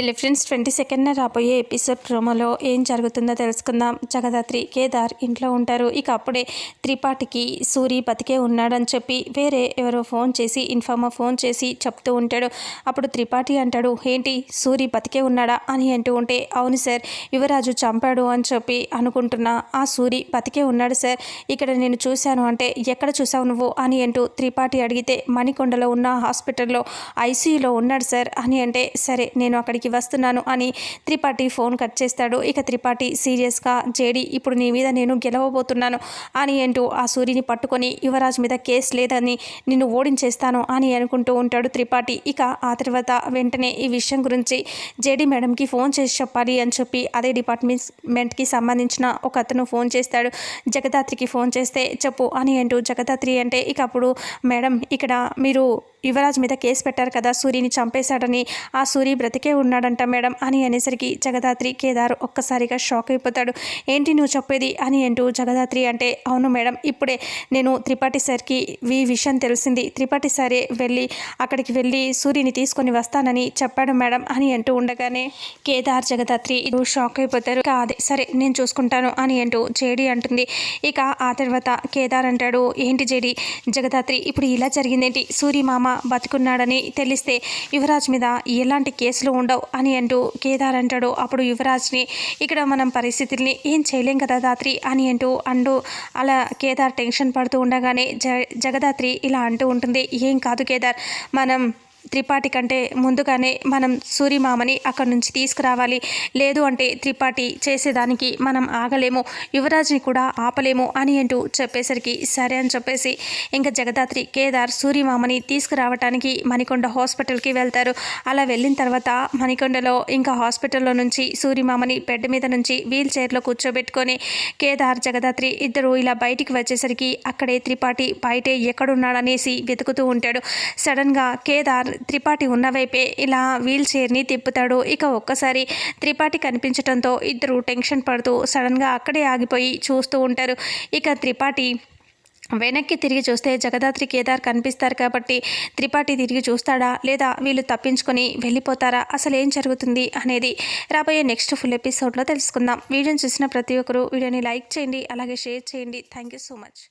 Hello friends twenty సెకండ్న రాబోయే episode ప్రోమోలో ఏం జరుగుతుందో తెలుసుకుందాం. జగదాత్రి కేదార్ ఇంట్లో ఉంటారు. ఇక అప్పుడే త్రిపాఠికి సూరి బతికే ఉన్నాడని చెప్పి వేరే ఎవరో ఫోన్ చేసి ఇన్ఫార్మర్ ఫోన్ చేసి చెప్తూ ఉంటాడు. అప్పుడు త్రిపాఠి అంటాడు ఏంటి సూరి బతికే ఉన్నాడా? అని అంటూ ఉంటే అవును సార్ యువరాజు చంపాడు అని చెప్పి అనుకుంటున్నా. ఆ సూరి బతికే ఉన్నాడు సార్. ఇక్కడ నేను చూశాను అంటే ఎక్కడ చూసావు నువ్వు? అని అంటూ త్రిపాఠి అడిగితే మణికొండలో ఉన్న హాస్పిటల్లో ఐసీయూలో ఉన్నాడు సార్ అని అంటే సరే నేను అక్కడికి వస్తున్నాను అని త్రిపాఠి ఫోన్ కట్ చేస్తాడు. ఇక త్రిపాఠి సీరియస్గా జేడి ఇప్పుడు నీ మీద నేను గెలవబోతున్నాను అని అంటూ ఆ సూర్యుని పట్టుకొని యువరాజ్ మీద కేసు లేదని నిన్ను ఓడించేస్తాను అని అనుకుంటూ ఉంటాడు త్రిపాఠి. ఇక ఆ తర్వాత వెంటనే ఈ విషయం గురించి జేడి మేడంకి ఫోన్ చేసి చెప్పాలి అని చెప్పి అదే డిపార్ట్మెంట్కి సంబంధించిన ఒక అతను ఫోన్ చేస్తాడు. జగదాత్రికి ఫోన్ చేస్తే చెప్పు అని అంటూ జగదాత్రి అంటే ఇక అప్పుడు మేడం ఇక్కడ మీరు యువరాజ్ మీద కేసు పెట్టారు కదా సూరిని చంపేశాడని. ఆ సూరి బ్రతికే ఉన్నాడంట మేడం అని అనేసరికి జగదాత్రి కేదార్ ఒక్కసారిగా షాక్ అయిపోతాడు. ఏంటి నువ్వు చెప్పేది? అని అంటూ జగదాత్రి అంటే అవును మేడం ఇప్పుడే నేను త్రిపాఠి సార్కి ఈ విషయం తెలిసింది. త్రిపాఠి సారే వెళ్ళి అక్కడికి వెళ్ళి సూర్యుని తీసుకొని వస్తానని చెప్పాడు మేడం అని అంటూ ఉండగానే కేదార్ జగదాత్రి షాక్ అయిపోతారు. కాదే అదే సరే నేను చూసుకుంటాను అని అంటూ జేడి అంటుంది. ఇక ఆ తర్వాత కేదార్ అంటాడు ఏంటి జేడి జగదాత్రి ఇప్పుడు ఇలా జరిగిందేంటి? సూరి మామ బతుకున్నాడని తెలిస్తే యువరాజ్ మీద ఎలాంటి కేసులు ఉండవు అని అంటూ కేదార్ అంటాడు. అప్పుడు యువరాజ్ని ఇక్కడ మనం పరిస్థితుల్ని ఏం చేయలేం కదా దాత్రి అని అంటూ అంటూ అలా కేదార్ టెన్షన్ పడుతూ ఉండగానే జ జగదాత్రి ఇలా అంటూ ఉంటుంది. ఏం కాదు కేదార్ మనం త్రిపాఠి కంటే ముందుగానే మనం సూరిమామని అక్కడి నుంచి తీసుకురావాలి. లేదు అంటే త్రిపాఠి చేసేదానికి మనం ఆగలేము యువరాజ్ని కూడా ఆపలేము అని అంటూ చెప్పేసరికి సరే అని చెప్పేసి ఇంకా జగదాత్రి కేదార్ సూరిమామని తీసుకురావటానికి మణికొండ హాస్పిటల్కి వెళ్తారు. అలా వెళ్ళిన తర్వాత మణికొండలో ఇంకా హాస్పిటల్లో నుంచి సూరిమామని బెడ్ మీద నుంచి వీల్ చైర్లో కూర్చోబెట్టుకొని కేదార్ జగదాత్రి ఇద్దరు ఇలా బయటికి వచ్చేసరికి అక్కడే త్రిపాఠి బయటే ఎక్కడున్నాడనేసి వెతుకుతూ ఉంటాడు. సడన్గా కేదార్ త్రిపాఠి ఉన్నవైపే ఇలా వీల్ చైర్ని తిప్పుతాడు. ఇక ఒక్కసారి త్రిపాఠి కనిపించడంతో ఇద్దరు టెన్షన్ పడుతూ సడన్గా అక్కడే ఆగిపోయి చూస్తూ ఉంటారు. ఇక త్రిపాఠి వెనక్కి తిరిగి చూస్తే జగదాత్రి కేదార్ కనిపిస్తారు కాబట్టి త్రిపాఠి తిరిగి చూస్తాడా? లేదా వీళ్ళు తప్పించుకొని వెళ్ళిపోతారా? అసలు ఏం జరుగుతుంది అనేది రాబోయే నెక్స్ట్ ఫుల్ ఎపిసోడ్లో తెలుసుకుందాం. వీడియోని చూసిన ప్రతి ఒక్కరూ వీడియోని లైక్ చేయండి అలాగే షేర్ చేయండి. Thank you so much.